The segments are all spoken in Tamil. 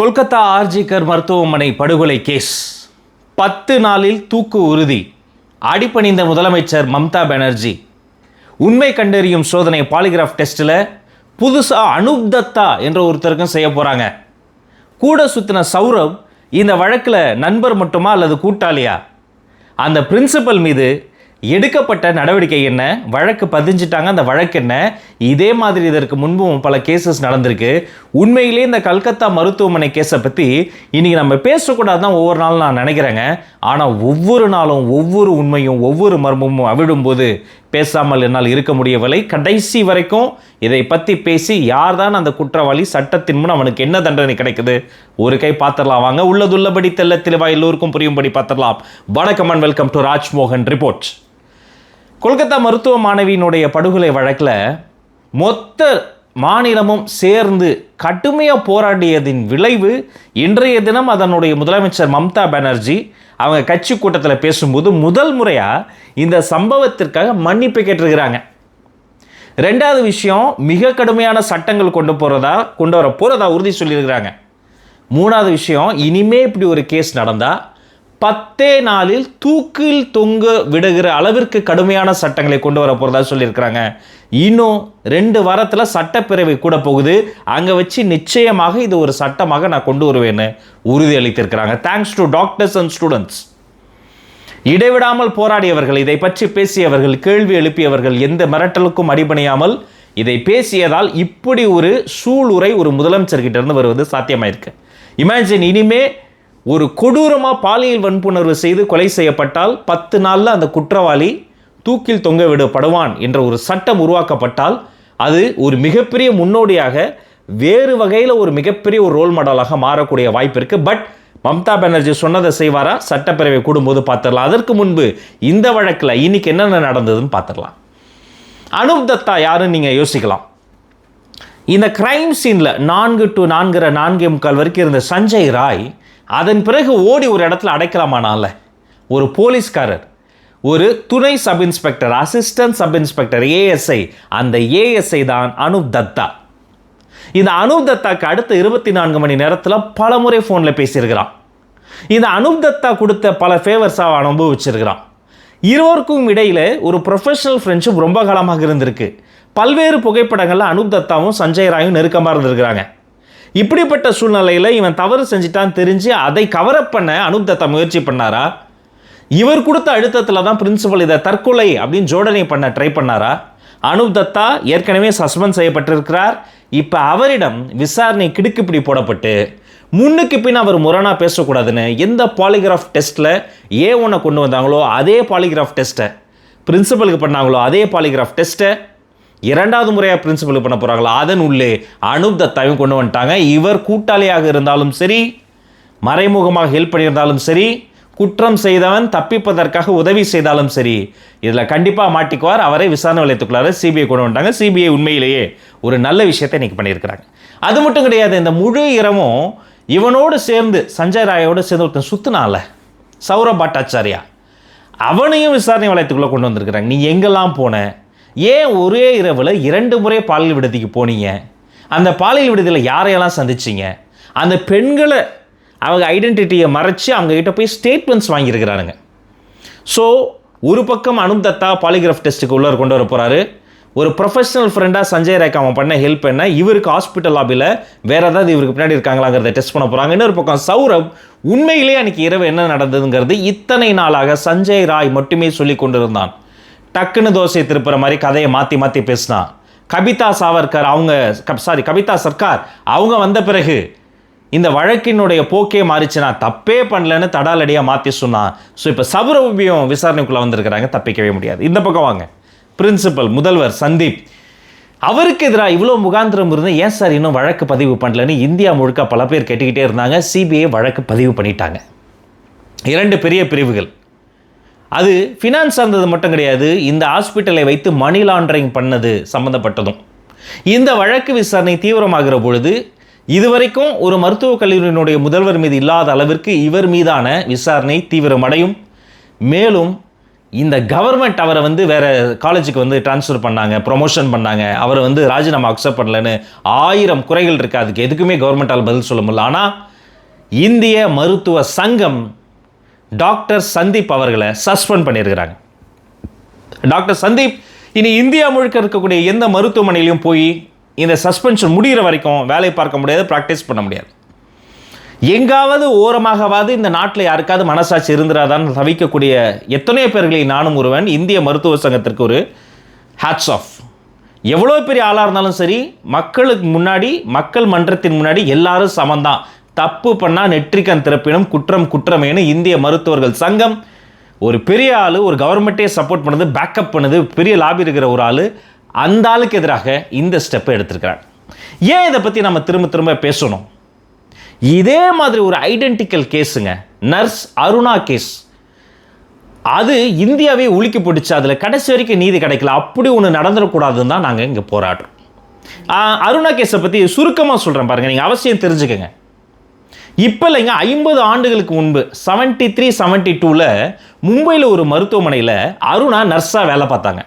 கொல்கத்தா ஆர்ஜிகர் மருத்துவமனை படுகொலை கேஸ். பத்து நாளில் தூக்கு உறுதி. அடிபணிந்த முதலமைச்சர் மம்தா பானர்ஜி. உண்மை கண்டறியும் சோதனை பாலிகிராஃப் டெஸ்ட்டில் புதுசாக அனுப் தத்தா என்ற ஒருத்தருக்கும் செய்ய போகிறாங்க கூட சுற்றின சௌரவ் இந்த வழக்கில் நண்பர் மட்டுமா அல்லது கூட்டாளியா? அந்த பிரின்சிபல் மீது எடுக்கப்பட்ட நடவடிக்கை என்ன? வழக்கு பதிஞ்சிட்டாங்க அந்த வழக்கு என்ன? இதே மாதிரி இதற்கு முன்பும் பல கேசஸ் நடந்திருக்கு. உண்மையிலே இந்த கல்கத்தா மருத்துவமனை கேஸை பற்றி இன்னைக்கு நம்ம பேசக்கூடாது தான் ஒவ்வொரு நாளும் நான் நினைக்கிறேங்க. ஆனால் ஒவ்வொரு நாளும் ஒவ்வொரு உண்மையும் ஒவ்வொரு மர்மமும் அவிடும்போது பேசாமல் என்னால் இருக்க முடியவில்லை. கடைசி வரைக்கும் இதை பற்றி பேசி யார் தான் அந்த குற்றவாளி சட்டத்தின் முன் அவனுக்கு என்ன தண்டனை கிடைக்குது? ஒரு கை பார்த்துடலாம் வாங்க. உள்ளதுள்ளபடி தெல்ல தெளிவா எல்லோருக்கும் புரியும்படி பார்த்துடலாம். வணக்கம் and welcome to Rajmohan report Kolkata மருத்துவ மாணவியினுடைய படுகொலை வழக்கில் மொத்த மாநிலமும் சேர்ந்து கடுமையாக போராடியதின் விளைவு இன்றைய தினம் அதனுடைய முதலமைச்சர் மம்தா பானர்ஜி அவங்க கட்சி கூட்டத்தில் பேசும்போது முதல் முறையாக இந்த சம்பவத்திற்காக மன்னிப்பு கேட்டிருக்கிறாங்க. ரெண்டாவது விஷயம் மிக கடுமையான சட்டங்கள் கொண்டு போகிறதா கொண்டு வர போகிறதா உறுதி சொல்லியிருக்கிறாங்க. மூணாவது விஷயம் இனிமே இப்படி ஒரு கேஸ் நடந்தால் பத்தே நாளில் தூக்கில் தொங்க விடுகிற அளவிற்கு கடுமையான சட்டங்களை கொண்டு வர போகிறதா சொல்லியிருக்கிறாங்க. இன்னும் ரெண்டு வாரத்தில் சட்டப்பேரவை கூட போகுது. அங்கே வச்சு நிச்சயமாக இது ஒரு சட்டமாக நான் கொண்டு வருவேன்னு உறுதி அளித்திருக்கிறாங்க thanks to doctors and students இடைவிடாமல் போராடியவர்கள் இதை பற்றி பேசியவர்கள் கேள்வி எழுப்பியவர்கள் எந்த மிரட்டலுக்கும் அடிபணியாமல் இதை பேசியதால் இப்படி ஒரு சூளுரை ஒரு முதலமைச்சர்கிட்ட இருந்து வருவது சாத்தியமாயிருக்கு. இமேஜின் இனிமே ஒரு கொடூரமாக பாலியல் வன்புணர்வு செய்து கொலை செய்யப்பட்டால் பத்து நாளில் அந்த குற்றவாளி தூக்கில் தொங்க விடப்படுவான் என்ற ஒரு சட்டம் உருவாக்கப்பட்டால் அது ஒரு மிகப்பெரிய முன்னோடியாக வேறு வகையில் ஒரு மிகப்பெரிய ஒரு ரோல் மாடலாக மாறக்கூடிய வாய்ப்பு இருக்குது பட் மம்தா பானர்ஜி சொன்னதை செய்வாரா? சட்டப்பேரவை கூடும்போது பார்த்துடலாம். அதற்கு முன்பு இந்த வழக்கில் இன்னைக்கு என்னென்ன நடந்ததுன்னு பார்த்துடலாம். அனுப் தத்தா யாருன்னு நீங்கள் யோசிக்கலாம். இந்த கிரைம் சீனில் நான்கு டு நான்கிற நான்கே முக்கால் வரைக்கும் இருந்த சஞ்சய் ராய் அதன் பிறகு ஓடி ஒரு இடத்துல அடைக்கலாமானால ஒரு போலீஸ்காரர் ஒரு துணை sub inspector assistant sub inspector ASI அந்த ஏஎஸ்ஐ தான் அனுப் தத்தா. இந்த அனுப் தத்தாக்கு அடுத்த இருபத்தி நான்கு மணி நேரத்தில் பல முறை ஃபோனில் பேசியிருக்கிறான். இந்த அனுப் தத்தா கொடுத்த பல ஃபேவர்ஸாக அனுபவிச்சிருக்கிறான். இருவருக்கும் இடையில் ஒரு ப்ரொஃபஷனல் ஃப்ரெண்ட்ஷிப் ரொம்ப காலமாக இருந்திருக்கு. பல்வேறு புகைப்படங்களில் அனுப் தத்தாவும் சஞ்சய் ராயும் நெருக்கமாக இருந்திருக்கிறாங்க. இப்படிப்பட்ட சூழ்நிலையில் இவன் தவறு செஞ்சிட்டான்னு தெரிஞ்சு அதை கவரப் பண்ண அனுப் தத்தா முயற்சி பண்ணாரா? இவர் கொடுத்த அழுத்தத்தில் தான் பிரின்சிபல் இதை தற்கொலை அப்படின்னு ஜோடனை பண்ண ட்ரை பண்ணாரா? அனுப் தத்தா ஏற்கனவே சஸ்பெண்ட் செய்யப்பட்டிருக்கிறார். இப்போ அவரிடம் விசாரணை கிடுக்குப்பிடி போடப்பட்டு முன்னுக்கு பின் அவர் முரணாக பேசக்கூடாதுன்னு எந்த பாலிகிராஃப் டெஸ்ட்டில் ஏ ஒன்றை கொண்டு வந்தாங்களோ அதே பாலிகிராஃப் டெஸ்ட்டை பிரின்சிபலுக்கு பண்ணாங்களோ அதே பாலிகிராஃப் டெஸ்ட்டை இரண்டாவது முறையாக பிரின்சிபல் பண்ண போகிறாங்களோ அதன் உள்ளே அனுப் தத்தாவையும் கொண்டு வந்துட்டாங்க. இவர் கூட்டாளியாக இருந்தாலும் சரி மறைமுகமாக ஹெல்ப் பண்ணியிருந்தாலும் சரி குற்றம் செய்தவன் தப்பிப்பதற்காக உதவி செய்தாலும் சரி இதில் கண்டிப்பாக மாட்டிக்குவார். அவரை விசாரணை வளையத்துக்குள்ளார சிபிஐ கொண்டு வந்துட்டாங்க. சிபிஐ உண்மையிலேயே ஒரு நல்ல விஷயத்தை இன்னைக்கு பண்ணியிருக்கிறாங்க. அது மட்டும் கிடையாது இந்த முழு இரவும் இவனோடு சேர்ந்து சஞ்சய் ராயோடு சேர்ந்து ஒருத்தன் சுத்தினால சௌரப் பட்டாச்சாரியா. அவனையும் விசாரணை வளையத்துக்குள்ளே கொண்டு வந்திருக்கிறாங்க. நீ எங்கெல்லாம் போன? ஏன் ஒரே இரவில் இரண்டு முறை பாலியல் விடுதிக்கு போனீங்க? அந்த பாலியல் விடுதியில் யாரையெல்லாம் சந்திச்சிங்க? அந்த பெண்களை அவங்க ஐடென்டிட்டியை மறைச்சி அவங்கக்கிட்ட போய் ஸ்டேட்மெண்ட்ஸ் வாங்கியிருக்கிறானுங்க. ஸோ ஒரு பக்கம் அனுப் தத்தா பாலிகிராஃப் டெஸ்ட்டுக்கு உள்ளே கொண்டு வர போகிறாரு ஒரு ப்ரொஃபஷனல் ஃப்ரெண்டாக சஞ்சய் ராய்க்கு அவன் பண்ண ஹெல்ப் என்ன? இவருக்கு ஹாஸ்பிட்டல் லாபியில் வேறு ஏதாவது இவருக்கு பின்னாடி இருக்காங்களாங்கிறத டெஸ்ட் பண்ண போகிறாங்க இன்னொரு பக்கம் சௌரவ் உண்மையிலேயே அன்றைக்கி இரவு என்ன நடந்ததுங்கிறது இத்தனை நாளாக சஞ்சய் ராய் மட்டுமே சொல்லி கொண்டிருந்தான். டக்குன்னு தோசையை திருப்புற மாதிரி கதையை மாற்றி மாற்றி பேசினான் கபிதா சாவர்கர் அவங்க சாரி கபிதா சர்க்கார் அவங்க வந்த பிறகு இந்த வழக்கினுடைய போக்கே மாறிச்சு நான் தப்பே பண்ணலன்னு தடாலடியாக மாற்றி சொன்னான் ஸோ இப்போ சபரபியம் விசாரணைக்குள்ளே வந்திருக்கிறாங்க தப்பிக்கவே முடியாது. இந்த பக்கம் வாங்க. பிரின்சிபல் முதல்வர் சந்தீப். அவருக்கு எதிராக இவ்வளோ முகாந்திரம் இருந்து ஏன் சார் இன்னும் வழக்கு பதிவு பண்ணலன்னு இந்தியா முழுக்க பல பேர் கேட்டுக்கிட்டே இருந்தாங்க. சிபிஐ வழக்கு பதிவு பண்ணிட்டாங்க. இரண்டு பெரிய பிரிவுகள். அது ஃபினான்ஸ் சார்ந்தது மட்டும் கிடையாது இந்த ஹாஸ்பிட்டலை வைத்து மணி லாண்டரிங் பண்ணது சம்மந்தப்பட்டதும் இந்த வழக்கு விசாரணை தீவிரமாகிற பொழுது இதுவரைக்கும் ஒரு மருத்துவக் கல்லூரியினுடைய முதல்வர் மீது இல்லாத அளவிற்கு இவர் மீதான விசாரணை தீவிரமடையும். மேலும் இந்த கவர்மெண்ட் அவரை வந்து வேறு காலேஜுக்கு வந்து ட்ரான்ஸ்ஃபர் பண்ணாங்க ப்ரொமோஷன் பண்ணாங்க அவரை வந்து ராஜினாமா அக்செப்ட் பண்ணலன்னு ஆயிரம் குறைகள் இருக்குது அதுக்கு எதுக்குமே கவர்மெண்ட்டால் பதில் சொல்ல முடியல. ஆனால் இந்திய மருத்துவ சங்கம் டாக்டர் சந்தீப் அவர்களை சஸ்பெண்ட் பண்ணியிருக்கிறாங்க. டாக்டர் சந்தீப் இனி இந்தியா முழுக்க இருக்கக்கூடிய எந்த மருத்துவமனையிலையும் போய் இந்த சஸ்பென்ஷன் முடிகிற வரைக்கும் வேலை பார்க்க முடியாது ப்ராக்டிஸ் பண்ண முடியாது. எங்காவது ஓரமாகவாது இந்த நாட்டில் யாருக்காவது மனசாட்சி இருந்துராதான் தவிக்கக்கூடிய எத்தனையோ பேர்களை நானும் ஒருவன் இந்திய மருத்துவ சங்கத்திற்கு ஒரு ஹேட்ஸ் ஆஃப் எவ்வளோ பெரிய ஆளாக இருந்தாலும் சரி மக்களுக்கு முன்னாடி மக்கள் மன்றத்தின் முன்னாடி எல்லாரும் சமந்தான். தப்பு பண்ணால் நெற்றிக்கண் திறப்பினும் குற்றம் குற்றமேனு இந்திய மருத்துவர்கள் சங்கம் ஒரு பெரிய ஆள் ஒரு கவர்மெண்ட்டே சப்போர்ட் பண்ணுது பேக்கப் பண்ணுது பெரிய லாபி இருக்கிற ஒரு ஆள் அந்த ஆளுக்கு எதிராக இந்த ஸ்டெப்பை எடுத்திருக்கிறாங்க ஏன் இதை பற்றி நம்ம திரும்ப திரும்ப பேசணும்? இதே மாதிரி ஒரு ஐடென்டிக்கல் கேஸுங்க நர்ஸ் அருணா கேஸ் அது இந்தியாவே உலுக்கி பிடிச்சி அதில் கடைசி வரைக்கும் நீதி கிடைக்கல அப்படி ஒன்று நடந்துடக்கூடாதுன்னு தான் நாங்கள் இங்கே போராடுறோம். அருணா கேஸை பற்றி சுருக்கமாக சொல்கிறேன் பாருங்கள் நீங்கள் அவசியம் தெரிஞ்சுக்கங்க. இப்போ இல்லைங்க ஐம்பது ஆண்டுகளுக்கு முன்பு செவன்ட்டி த்ரீ செவன்ட்டி டூவில் மும்பையில் ஒரு மருத்துவமனையில் அருணா நர்ஸாக வேலை பார்த்தாங்க.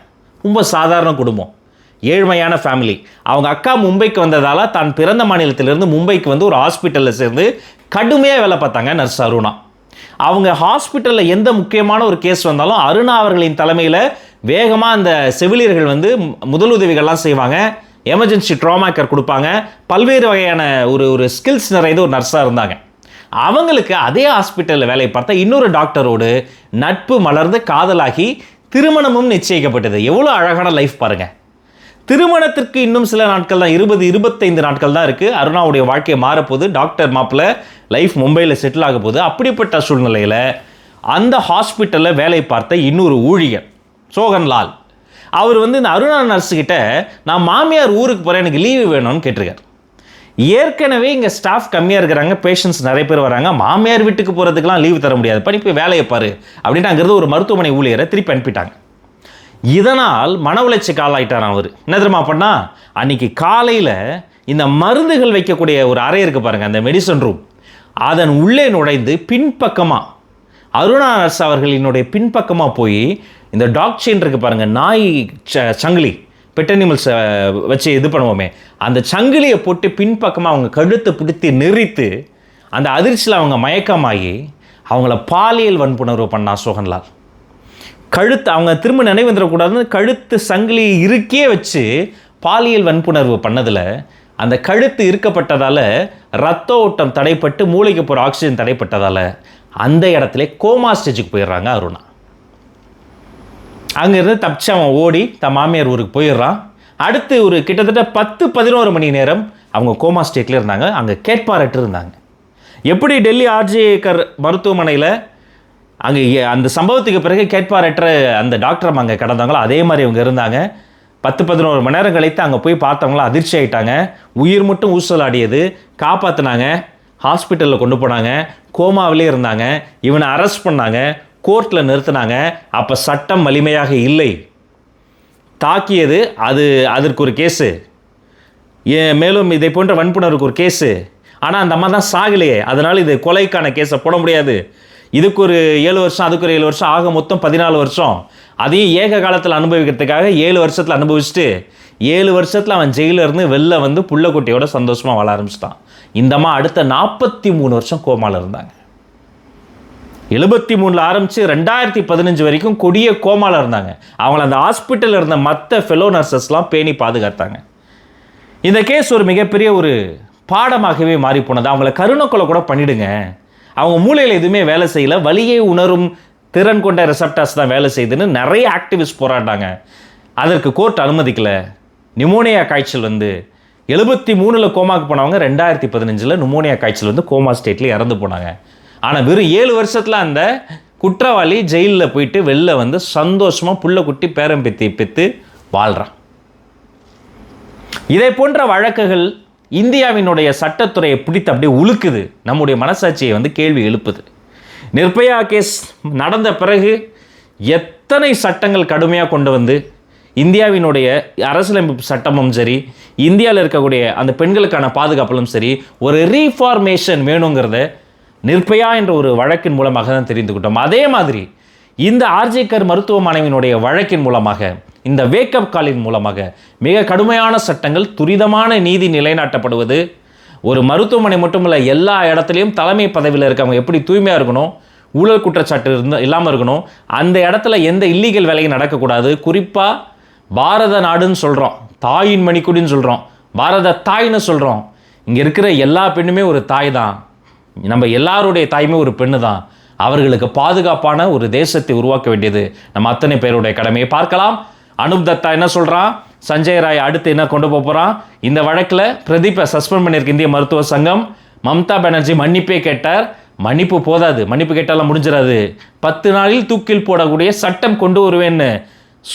ரொம்ப சாதாரண குடும்பம். ஏழ்மையான ஃபேமிலி அவங்க அக்கா மும்பைக்கு வந்ததால் தான் பிறந்த மாநிலத்திலிருந்து மும்பைக்கு வந்து ஒரு ஹாஸ்பிட்டலில் சேர்ந்து கடுமையாக வேலை பார்த்தாங்க நர்ஸ் அருணா. அவங்க ஹாஸ்பிட்டலில் எந்த முக்கியமான ஒரு கேஸ் வந்தாலும் அருணா அவர்களின் தலைமையில் வேகமாக அந்த செவிலியர்கள் வந்து மு- முதலுதவிகள்லாம் செய்வாங்க. எமர்ஜென்சி ட்ராமாக்கர் கொடுப்பாங்க. பல்வேறு வகையான ஒரு ஒரு ஸ்கில்ஸ் நிறைந்த ஒரு நர்ஸாக இருந்தாங்க. அவங்களுக்கு அதே ஹாஸ்பிட்டலில் வேலை பார்த்த இன்னொரு டாக்டரோடு நட்பு மலர்ந்து காதலாகி திருமணமும் நிச்சயிக்கப்பட்டது. எவ்வளோ அழகான லைஃப் பாருங்கள் திருமணத்திற்கு இன்னும் சில நாட்கள் தான் இருபது இருபத்தைந்து நாட்கள் தான் இருக்குது அருணாவுடைய வாழ்க்கையை மாறப்போது டாக்டர் மாப்பிள்ள லைஃப் மும்பையில் செட்டில் ஆக போது அப்படிப்பட்ட சூழ்நிலையில் அந்த ஹாஸ்பிட்டலில் வேலை பார்த்த இன்னொரு ஊழியர் சோகன்லால். அவர் வந்து இந்த அருணா நர்ஸுக்கிட்ட நான் மாமியார் ஊருக்கு போகிறேன் எனக்கு லீவு வேணும்னு கேட்டிருக்காரு. ஏற்கனவே இங்கே ஸ்டாஃப் கம்மியாக இருக்கிறாங்க பேஷண்ட்ஸ் நிறைய பேர் வராங்க. மாமியார் வீட்டுக்கு போகிறதுக்கெலாம் லீவு தர முடியாது. பண்ணி போய் வேலையை பாரு. அப்படின்ட்டு அங்கேருந்து ஒரு மருத்துவமனை ஊழியரை திருப்பி அனுப்பிட்டாங்க. இதனால் மன உளைச்சி காலாயிட்டார் அவர். என்ன தெரியுமா பண்ணா? அன்னைக்கு காலையில் இந்த மருந்துகள் வைக்கக்கூடிய ஒரு அறை இருக்கு பாருங்கள் அந்த மெடிசன் ரூம் அதன் உள்ளே நுழைந்து பின்பக்கமாக அருணா நர்ஸ் அவர்களினுடைய பின்பக்கமாக போய் இந்த டாக் செயின் இருக்குது பாருங்கள் நாய் ச- சங்கிலி பெட் அனிமல்ஸை வச்சு இது பண்ணுவோமே. அந்த சங்கிலியை போட்டு பின்பக்கமாக அவங்க கழுத்தை பிடித்து நெறித்து அந்த அதிர்ச்சியில் அவங்க மயக்கமாகி அவங்கள பாலியல் வன்புணர்வு பண்ணா சோகன்லால் கழுத்து அவங்க திரும்ப நினைவு வந்துடக்கூடாதுன்னு கழுத்து சங்கிலி இருக்கே வச்சு பாலியல் வன்புணர்வு பண்ணதில் அந்த கழுத்து இருக்கப்பட்டதால் ரத்த ஓட்டம் தடைப்பட்டு மூளைக்கு போகிற ஆக்சிஜன் தடைப்பட்டதால் அந்த இடத்துல கோமா ஸ்டேஜுக்கு போயிடுறாங்க அருணா. அங்கேருந்து தப்பிச்சு அவன் ஓடி தன் மாமியார் ஊருக்கு போயிடுறான். அடுத்து ஒரு கிட்டத்தட்ட பத்து பதினோரு மணி நேரம் அவங்க கோமா ஸ்டேட்டில் இருந்தாங்க. அங்கே கேட்பாரற்று இருந்தாங்க. எப்படி டெல்லி ஆர்ஜிகர் மருத்துவமனையில் அங்கே அந்த சம்பவத்துக்கு பிறகு கேட்பாரற்ற அந்த டாக்டர் அங்கே கிடந்தாங்களோ அதே மாதிரி இவங்க இருந்தாங்க. பத்து பதினோரு மணி நேரம் கழித்து அங்கே போய் பார்த்தவங்களாம் அதிர்ச்சி ஆகிட்டாங்க உயிர் மட்டும் ஊசலாடியது. காப்பாற்றினாங்க ஹாஸ்பிட்டலில் கொண்டு போனாங்க. கோமாவிலே இருந்தாங்க. இவனை அரெஸ்ட் பண்ணாங்க. கோர்ட்டில் நிறுத்தினாங்க. அப்போ சட்டம் வலிமையாக இல்லை. தாக்கியது அது அதற்கு ஒரு கேஸு. மேலும் இதை போன்ற வன்புணர்வுக்கு ஒரு கேஸு. ஆனால் அந்த அம்மா தான் சாகலையே. அதனால் இது கொலைக்கான கேஸை போட முடியாது. இதுக்கு ஒரு ஏழு வருஷம் அதுக்கு ஒரு ஏழு வருஷம் ஆக மொத்தம் பதினாலு வருஷம். அதையும் ஏக காலத்தில் அனுபவிக்கிறதுக்காக ஏழு வருஷத்தில் அனுபவிச்சுட்டு ஏழு வருஷத்தில் அவன் ஜெயிலில் இருந்து வெளில வந்து புள்ளக்குட்டியோட சந்தோஷமாக வாழ ஆரம்பிச்சிட்டான். இந்தம்மா அடுத்த நாற்பத்தி மூணு வருஷம் கோமாவில் இருந்தாங்க. எழுபத்தி மூணில் ஆரம்பித்து ரெண்டாயிரத்தி பதினஞ்சு வரைக்கும் கொடிய கோமாவில் இருந்தாங்க. அவங்கள அந்த ஹாஸ்பிட்டலில் இருந்த மற்ற ஃபெலோ நர்சஸ்லாம் பேணி பாதுகாத்தாங்க. இந்த கேஸ் ஒரு மிகப்பெரிய ஒரு பாடமாகவே மாறி போனது அவங்கள கருணக்கொலை கூட பண்ணிடுங்க. அவங்க மூளையில் எதுவுமே வேலை செய்யல. வழியை உணரும் திறன் கொண்ட ரிசப்டாஸ் தான் வேலை செய்யுதுன்னு நிறைய ஆக்டிவிஸ்ட் போராட்டாங்க அதற்கு கோர்ட் அனுமதிக்கலை. நிமோனியா காய்ச்சல் வந்து எழுபத்தி மூணில் கோமாக்கு போனவங்க ரெண்டாயிரத்தி பதினஞ்சில் நிமோனியா காய்ச்சல் வந்து கோமா ஸ்டேட்டில் இறந்து போனாங்க. ஆனால் வெறும் ஏழு வருஷத்தில் அந்த குற்றவாளி ஜெயிலில் போயிட்டு வெளில வந்து சந்தோஷமாக புள்ள குட்டி பேரம் பித்தி பெற்று வாழ்கிறான் இதை போன்ற வழக்குகள் இந்தியாவினுடைய சட்டத்துறையை பிடித்து அப்படியே உழுக்குது. நம்முடைய மனசாட்சியை வந்து கேள்வி எழுப்புது. நிர்பயா கேஸ் நடந்த பிறகு எத்தனை சட்டங்கள் கடுமையாக கொண்டு வந்து இந்தியாவினுடைய அரசியலமைப்பு சட்டமும் சரி இந்தியாவில் இருக்கக்கூடிய அந்த பெண்களுக்கான பாதுகாப்பிலும் சரி ஒரு ரீஃபார்மேஷன் வேணுங்கிறத நிர்பயா என்ற ஒரு வழக்கின் மூலமாக தான் தெரிந்துக்கிட்டோம் அதே மாதிரி இந்த ஆர்ஜேக்கர் மருத்துவமனையினுடைய வழக்கின் மூலமாக இந்த வேக்கப் காலின் மூலமாக மிக கடுமையான சட்டங்கள் துரிதமான நீதி நிலைநாட்டப்படுவது ஒரு மருத்துவமனை மட்டுமல்ல எல்லா இடத்துலையும் தலைமை பதவியில் இருக்கவங்க எப்படி தூய்மையாக இருக்கணும் ஊழல் குற்றச்சாட்டு இருந்த இல்லாமல் இருக்கணும் அந்த இடத்துல எந்த இல்லீகல் வேலையும் நடக்கக்கூடாது. குறிப்பாக பாரத நாடுன்னு சொல்கிறோம் தாயின் மணிக்குடின்னு சொல்கிறோம் பாரத தாய்னு சொல்கிறோம் இங்கே இருக்கிற எல்லா பெண்ணுமே ஒரு தாய் தான். நம்ம எல்லாருடைய தாய்மை ஒரு பெண்ணு தான் அவர்களுக்கு பாதுகாப்பான ஒரு தேசத்தை உருவாக்க வேண்டியது நம்ம அத்தனை பேருடைய கடமையை பார்க்கலாம். அனுப் தத்தா என்ன சொல்கிறான் சஞ்சய் ராய் அடுத்து என்ன கொண்டு போக போகிறான் இந்த வழக்கில் பிரதீப்பை சஸ்பெண்ட் பண்ணியிருக்க இந்திய மருத்துவ சங்கம். மம்தா பானர்ஜி மன்னிப்பே கேட்டார். மன்னிப்பு போதாது. மன்னிப்பு கேட்டாலும் முடிஞ்சிடாது. பத்து நாளில் தூக்கில் போடக்கூடிய சட்டம் கொண்டு வருவேன்னு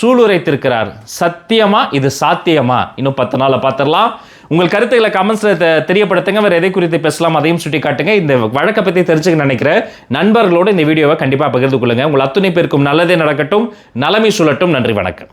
சூளுரைத்திருக்கிறார். சத்தியமா? இது சாத்தியமா? இன்னும் பத்து நாளில் பார்த்துடலாம் உங்கள் கருத்துக்களை கமெண்ட்ஸில் தெரியப்படுத்துங்க. வேறு எதை குறித்து பேசலாம் அதையும் சுட்டி காட்டுங்க இந்த வழக்கை பற்றி தெரிஞ்சுக்க நினைக்கிற நண்பர்களோடு இந்த வீடியோவை கண்டிப்பாக பகிர்ந்து கொள்ளுங்க. உங்கள் அத்துணை பேருக்கும் நல்லதே நடக்கட்டும். நலமை சுழட்டும். நன்றி வணக்கம்.